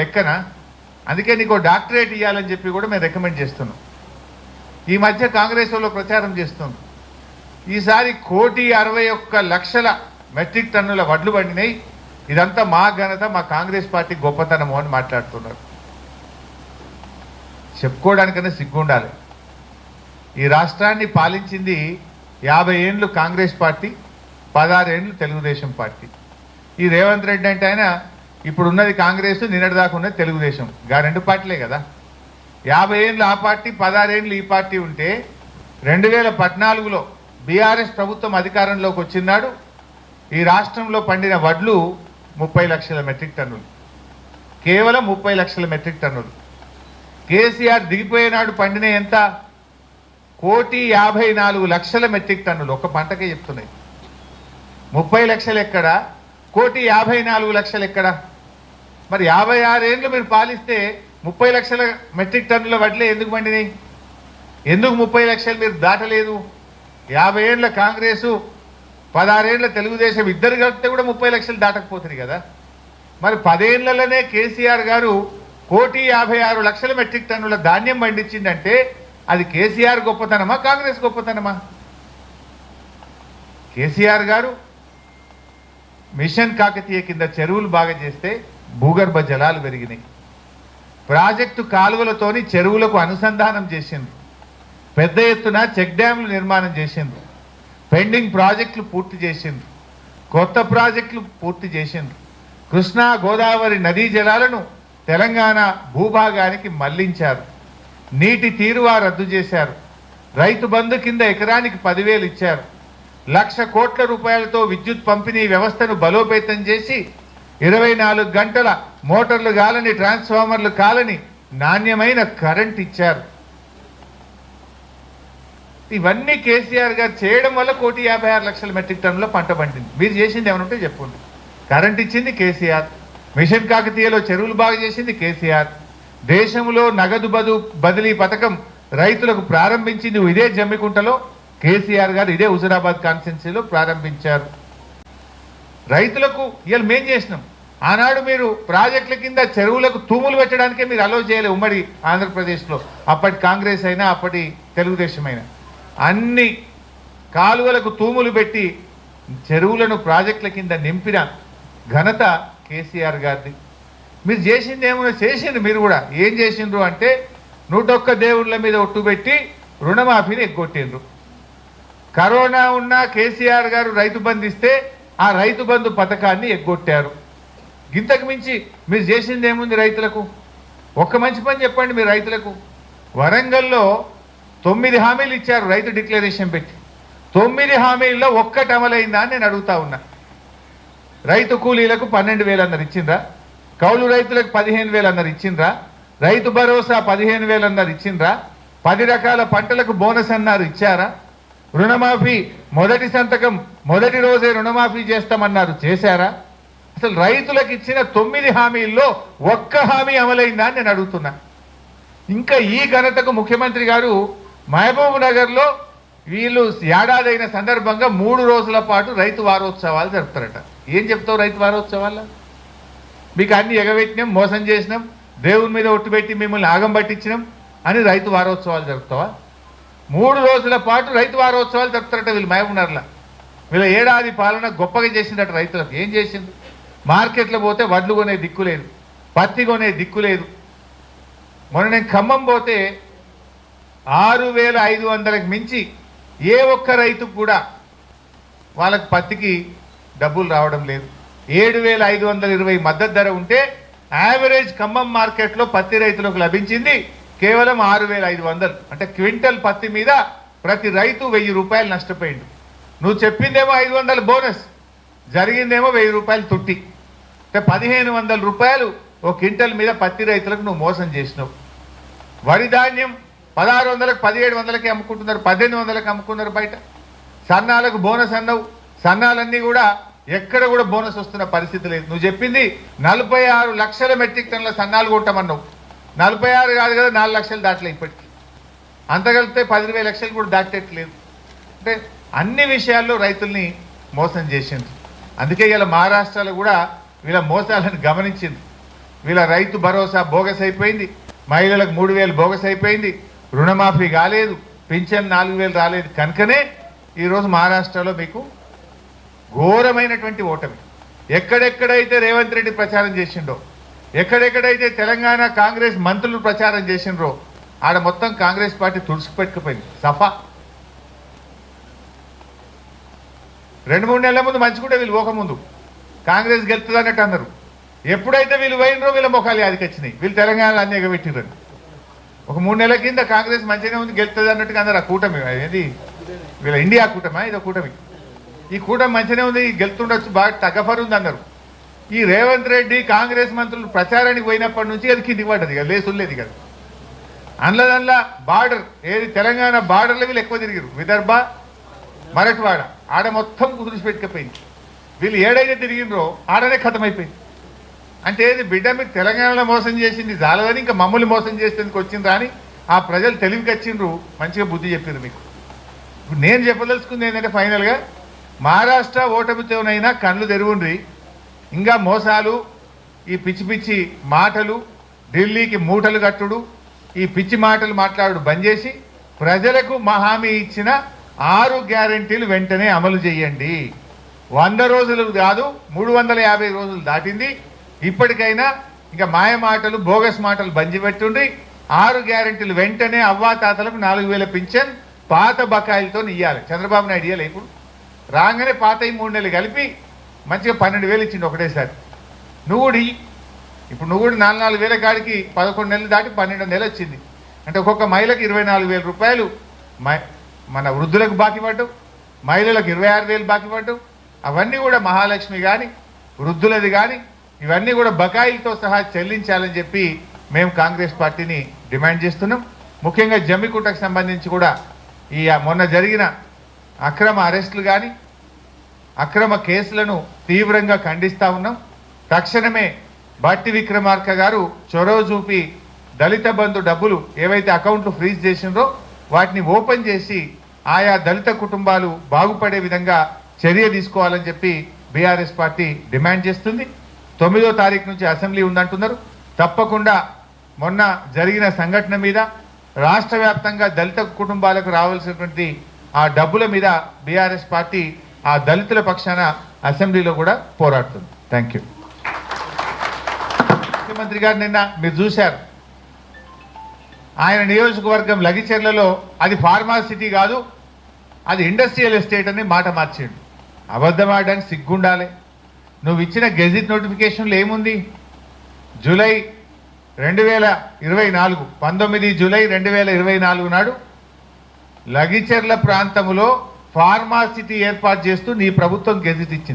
లెక్కన? అందుకే నీకు డాక్టరేట్ ఇవ్వాలని చెప్పి కూడా మేము రికమెండ్ చేస్తున్నాం. ఈ మధ్య కాంగ్రెస్ వాళ్ళు ప్రచారం చేస్తుంది ఈసారి కోటి అరవై ఒక్క లక్షల మెట్రిక్ టన్నుల వడ్లు పండినాయి. ఇదంతా మా ఘనత మా కాంగ్రెస్ పార్టీ గొప్పతనము అని మాట్లాడుతున్నారు. చెప్పుకోవడానికన్నా సిగ్గుండాలి. ఈ రాష్ట్రాన్ని పాలించింది యాభై ఏండ్లు కాంగ్రెస్ పార్టీ పదహారు ఏండ్లు తెలుగుదేశం పార్టీ. ఈ రేవంత్ రెడ్డి అంటే ఆయన ఇప్పుడు ఉన్నది కాంగ్రెస్ నిన్నటిదాకా ఉన్నది తెలుగుదేశం. గా రెండు పార్టీలే కదా. యాభై ఏళ్ళు ఆ పార్టీ పదహారేళ్ళు ఈ పార్టీ ఉంటే రెండు వేల పద్నాలుగులో బీఆర్ఎస్ ప్రభుత్వం అధికారంలోకి వచ్చినాడు. ఈ రాష్ట్రంలో పండిన వడ్లు ముప్పై లక్షల మెట్రిక్ టన్నులు. కేవలం ముప్పై లక్షల మెట్రిక్ టన్నులు. కేసీఆర్ దిగిపోయేనాడు పండిన ఎంత? కోటి యాభై నాలుగు లక్షల మెట్రిక్ టన్నులు. ఒక పంటకే చెప్తున్నాయి. ముప్పై లక్షలు ఎక్కడ? కోటి యాభై నాలుగు లక్షలు ఎక్కడ? మరి యాభై ఆరేళ్ళు మీరు పాలిస్తే ముప్పై లక్షల మెట్రిక్ టన్నుల వడ్లే ఎందుకు పండినాయి ఎందుకు ముప్పై లక్షలు మీరు దాటలేదు? యాభై ఏళ్ళ కాంగ్రెసు పదహారేళ్ళ తెలుగుదేశం ఇద్దరు కలిపితే కూడా ముప్పై లక్షలు దాటకపోతుంది కదా. మరి పదేళ్ళలోనే కేసీఆర్ గారు కోటి యాభై ఆరు లక్షల మెట్రిక్ టన్నుల ధాన్యం పండించిందంటే అది కేసీఆర్ గొప్పతనమా కాంగ్రెస్ గొప్పతనమా? కేసీఆర్ గారు మిషన్ కాకతీయ కింద చెరువులు బాగా చేస్తే భూగర్భ జలాలు పెరిగినాయి. ప్రాజెక్టు కాలువలతోని చెరువులకు అనుసంధానం చేసిండ్రు పెద్ద ఎత్తున చెక్ డ్యాంలు నిర్మాణం చేసిండ్రు పెండింగ్ ప్రాజెక్టులు పూర్తి చేసిండ్రు కొత్త ప్రాజెక్టులు పూర్తి చేసిండ్రు కృష్ణా గోదావరి నదీ జలాలను తెలంగాణ భూభాగానికి మళ్ళించారు. నీటి తీరువా రద్దు చేశారు. రైతు బంధు కింద ఎకరానికి పదివేలు ఇచ్చారు. లక్ష కోట్ల రూపాయలతో విద్యుత్ పంపిణీ వ్యవస్థను బలోపేతం చేసి ఇరవై నాలుగు గంటల మోటార్లు కాలని ట్రాన్స్ఫార్మర్లు కాలని నాణ్యమైన కరెంట్ ఇచ్చారు. ఇవన్నీ కేసీఆర్ గారు చేయడం వల్ల కోటి యాభై ఆరు లక్షల మెట్రిక్ టన్నుల పంట పండింది. మీరు చేసింది ఏమైనా ఉంటే చెప్పండి. కరెంట్ ఇచ్చింది కేసీఆర్. మిషన్ కాకతీయలో చెరువులు బాగా చేసింది కేసీఆర్. దేశంలో నగదు బదు బదిలీ పథకం రైతులకు ప్రారంభించింది ఇదే జమ్మికుంటలో కేసీఆర్ గారు ఇదే హుజురాబాద్ కాన్స్టిట్యున్సీలో ప్రారంభించారు. రైతులకు ఇవాళ మేం చేసినాం. ఆనాడు మీరు ప్రాజెక్టుల కింద చెరువులకు తూములు పెట్టడానికే మీరు అలో చేయలేదు ఉమ్మడి ఆంధ్రప్రదేశ్లో. అప్పటి కాంగ్రెస్ అయినా అప్పటి తెలుగుదేశం అయినా. అన్ని కాలువలకు తూములు పెట్టి చెరువులను ప్రాజెక్టుల కింద నింపిన ఘనత కేసీఆర్ గారిది. మీరు చేసింది ఏమైనా చేసింది మీరు కూడా. ఏం చేసిండ్రు అంటే నూటొక్క దేవుళ్ళ మీద ఒట్టు పెట్టి రుణమాఫీని ఎగ్గొట్టిండ్రు. కరోనా ఉన్న కేసీఆర్ గారు రైతు బంధిస్తే ఆ రైతు బంధు పథకాన్ని ఎగ్గొట్టారు. ఇంతకు మించి మీరు చేసింది ఏముంది రైతులకు? ఒక్క మంచి పని చెప్పండి మీరు రైతులకు. వరంగల్లో తొమ్మిది హామీలు ఇచ్చారు రైతు డిక్లరేషన్ పెట్టి. తొమ్మిది హామీల్లో ఒక్కటి అమలైందా అని నేను అడుగుతా ఉన్నా. రైతు కూలీలకు పన్నెండు వేలు అన్నారు ఇచ్చిండ్రా? కౌలు రైతులకు పదిహేను వేలు అన్నారు ఇచ్చిండ్రా? రైతు భరోసా పదిహేను వేలు అన్నారు ఇచ్చిండ్రా? పది రకాల పంటలకు బోనస్ అన్నారు ఇచ్చారా? రుణమాఫీ మొదటి సంతకం మొదటి రోజే రుణమాఫీ చేస్తామన్నారు చేశారా? అసలు రైతులకు ఇచ్చిన తొమ్మిది హామీల్లో ఒక్క హామీ అమలైందా అని నేను అడుగుతున్నా. ఇంకా ఈ ఘనతకు ముఖ్యమంత్రి గారు మహబూబ్ నగర్లో వీళ్ళు ఏడాదైన సందర్భంగా మూడు రోజుల పాటు రైతు వారోత్సవాలు జరుపుతారట. ఏం చెప్తావు రైతు వారోత్సవాల? మీకు అన్ని ఎగబెట్టినాం మోసం చేసినాం దేవుని మీద ఒట్టుపెట్టి మిమ్మల్ని ఆగం పట్టించినాం అని రైతు వారోత్సవాలు జరుపుతావా? మూడు రోజుల పాటు రైతు వారోత్సవాలు జరుపుతారట వీళ్ళు మహబూబ్నగర్లో వీళ్ళ ఏడాది పాలన గొప్పగా చేసిందట రైతులకు. ఏం చేసింది మార్కెట్లో పోతే వడ్లు కొనే దిక్కు లేదు పత్తి కొనే దిక్కు లేదు. మొన్న నేను ఖమ్మం పోతే ఆరు వేల ఐదు వందలకు మించి ఏ ఒక్క రైతు కూడా వాళ్ళకి పత్తికి డబ్బులు రావడం లేదు. ఏడు వేల ఐదు వందల ఇరవై మద్దతు ధర ఉంటే యావరేజ్ ఖమ్మం మార్కెట్లో పత్తి రైతులకు లభించింది కేవలం ఆరు వేల ఐదు వందలు. అంటే క్వింటల్ పత్తి మీద ప్రతి రైతు వెయ్యి రూపాయలు నష్టపోయిండు. నువ్వు చెప్పిందేమో ఐదు వందల బోనస్ జరిగిందేమో వెయ్యి రూపాయలు తుట్టి. అంటే పదిహేను వందల రూపాయలు ఓ క్వింటల్ మీద పత్తి రైతులకు నువ్వు మోసం చేసినావు. వరి ధాన్యం పదహారు వందలకు పదిహేడు వందలకి అమ్ముకుంటున్నారు పద్దెనిమిది వందలకి అమ్ముకున్నారు బయట. సన్నాలకు బోనస్ అన్నావు సన్నాలన్నీ కూడా ఎక్కడ కూడా బోనస్ వస్తున్న పరిస్థితి లేదు. నువ్వు చెప్పింది నలభై ఆరు లక్షల మెట్రిక్ టన్నుల సన్నాలు కొట్టమన్నావు. నలభై ఆరు కాదు కదా నాలుగు లక్షలు దాటలే ఇప్పటికి. అంతకెళ్తే పదివేల పది ఇరవై లక్షలు కూడా దాటేట్లేదు. అంటే అన్ని విషయాల్లో రైతుల్ని మోసం చేసింది అందుకే ఇలా మహారాష్ట్రలో కూడా వీళ్ళ మోసాలను గమనించింది. వీళ్ళ రైతు భరోసా బోగస్ అయిపోయింది మహిళలకు మూడు వేలు బోగస్ అయిపోయింది రుణమాఫీ కాలేదు. పింఛన్ నాలుగు వేలు రాలేదు కనుకనే ఈరోజు మహారాష్ట్రలో మీకు ఘోరమైనటువంటి ఓటమి. ఎక్కడెక్కడైతే రేవంత్ రెడ్డి ప్రచారం చేసిండో ఎక్కడెక్కడైతే తెలంగాణ కాంగ్రెస్ మంత్రులు ప్రచారం చేసిండ్రో ఆడ మొత్తం కాంగ్రెస్ పార్టీ తుడుచుకుపెట్టుకుపోయింది. సఫా. రెండు మూడు నెలల ముందు మంచిగుంటే వీళ్ళు పోకముందు. కాంగ్రెస్ గెలుతుంది అన్నట్టు అన్నారు. ఎప్పుడైతే వీళ్ళు పోయినరో వీళ్ళ ముఖాలు యాదికి వచ్చినాయి. వీళ్ళు తెలంగాణలో అన్నీ ఎగబెట్టిరని ఒక మూడు నెలల కింద కాంగ్రెస్ మంచిగానే ఉంది గెలుతుంది అన్నట్టుగా అందరు ఆ కూటమి. ఏది వీళ్ళ ఇండియా కూటమా? ఇదో కూటమి. ఈ కూటమి మంచిగానే ఉంది గెలుతుండొచ్చు బాగా తగ్గఫరు ఉంది అన్నారు. ఈ రేవంత్ రెడ్డి కాంగ్రెస్ మంత్రులు ప్రచారానికి పోయినప్పటి నుంచి అది కిందికి పడ్డది కదా లేసులేదు కదా అందులో బార్డర్ ఏది తెలంగాణ బార్డర్లో వీళ్ళు ఎక్కువ తిరిగారు విదర్భ మరట్వాడ ఆడ మొత్తం కుదిరిసి పెట్టుకపోయింది. వీళ్ళు ఏడైతే తిరిగిండ్రో ఆడనే ఖతమైపోయింది. అంటే ఏది బిడ్డ మీరు తెలంగాణలో మోసం చేసింది జాలదని ఇంకా మమ్మల్ని మోసం చేసేందుకు వచ్చిండ్రా అని ఆ ప్రజలు తెలివికి వచ్చిండ్రు మంచిగా బుద్ధి చెప్పిండ్రు మీకు. ఇప్పుడు నేను చెప్పదలుచుకుంది ఏంటంటే ఫైనల్గా మహారాష్ట్ర ఓటమితోనైనా కళ్ళు తెరువుండ్రి. ఇంకా మోసాలు ఈ పిచ్చి పిచ్చి మాటలు ఢిల్లీకి మూటలు కట్టుడు ఈ పిచ్చి మాటలు మాట్లాడు బంద్ చేసి ప్రజలకు మా హామీ ఇచ్చిన ఆరు గ్యారెంటీలు వెంటనే అమలు చేయండి. వంద రోజులు కాదు మూడు వందల యాభై రోజులు దాటింది. ఇప్పటికైనా ఇంకా మాయ మాటలు బోగస్ మాటలు బంజిపెట్టుండ్రి ఆరు గ్యారెంటీలు వెంటనే అవ్వాతాతలకు నాలుగు వేల పింఛన్ పాత బకాయిలతో ఇయ్యాలి. చంద్రబాబు నాయుడు ఇయ్యాలి ఇప్పుడు. రాగానే పాత మూడు నెలలు కలిపి మంచిగా పన్నెండు వేలు ఇచ్చిండు ఒకటేసారి. నువ్వు కూడా ఇప్పుడు నువ్వు కూడా నాలుగు నాలుగు వేల కాడికి పదకొండు నెలలు దాటి పన్నెండు నెలలు వచ్చింది. అంటే ఒక్కొక్క మహిళకి ఇరవై నాలుగు వేల రూపాయలు మన వృద్ధులకు బాకీ పడ్డం మహిళలకు ఇరవై ఆరు వేలు బాకీ పడ్డం అవన్నీ కూడా మహాలక్ష్మి కానీ వృద్ధులది కానీ ఇవన్నీ కూడా బకాయిలతో సహా చెల్లించాలని చెప్పి మేము కాంగ్రెస్ పార్టీని డిమాండ్ చేస్తున్నాం. ముఖ్యంగా జమ్మికుంటకు సంబంధించి కూడా ఈ మొన్న జరిగిన అక్రమ అరెస్టులు కానీ అక్రమ కేసులను తీవ్రంగా ఖండిస్తూ ఉన్నాం. తక్షణమే భట్టి విక్రమార్క గారు చొరవ చూపి దళిత బంధు డబ్బులు ఏవైతే అకౌంట్లు ఫ్రీజ్ చేసిండ్రో వాటిని ఓపెన్ చేసి ఆయా దళిత కుటుంబాలు బాగుపడే విధంగా చర్య తీసుకోవాలని చెప్పి బీఆర్ఎస్ పార్టీ డిమాండ్ చేస్తుంది. తొమ్మిదో తారీఖు నుంచి అసెంబ్లీ ఉందంటున్నారు. తప్పకుండా మొన్న జరిగిన సంఘటన మీద రాష్ట్ర వ్యాప్తంగా దళిత కుటుంబాలకు రావాల్సినటువంటి ఆ డబ్బుల మీద బీఆర్ఎస్ పార్టీ ఆ దళితుల పక్షాన అసెంబ్లీలో కూడా పోరాడుతుంది. థ్యాంక్ యూ ముఖ్యమంత్రి గారు నిన్న మీరు చూశారు. ఆయన నియోజకవర్గం లగిచెర్లలో అది ఫార్మా సిటీ కాదు అది ఇండస్ట్రియల్ ఎస్టేట్ అని మాట మార్చిండు. అబద్ధం ఆడడానికి సిగ్గుండాలి. నువ్వు ఇచ్చిన గెజిట్ నోటిఫికేషన్లు ఏముంది? జూలై రెండు వేల ఇరవై నాలుగు పంతొమ్మిది జూలై రెండు వేల ఇరవై నాలుగు నాడు లగిచెర్ల ప్రాంతంలో ఫార్మాసిటీ ఏర్పాటు చేస్తూ నీ ప్రభుత్వం గెజిట్ ఇచ్చింది.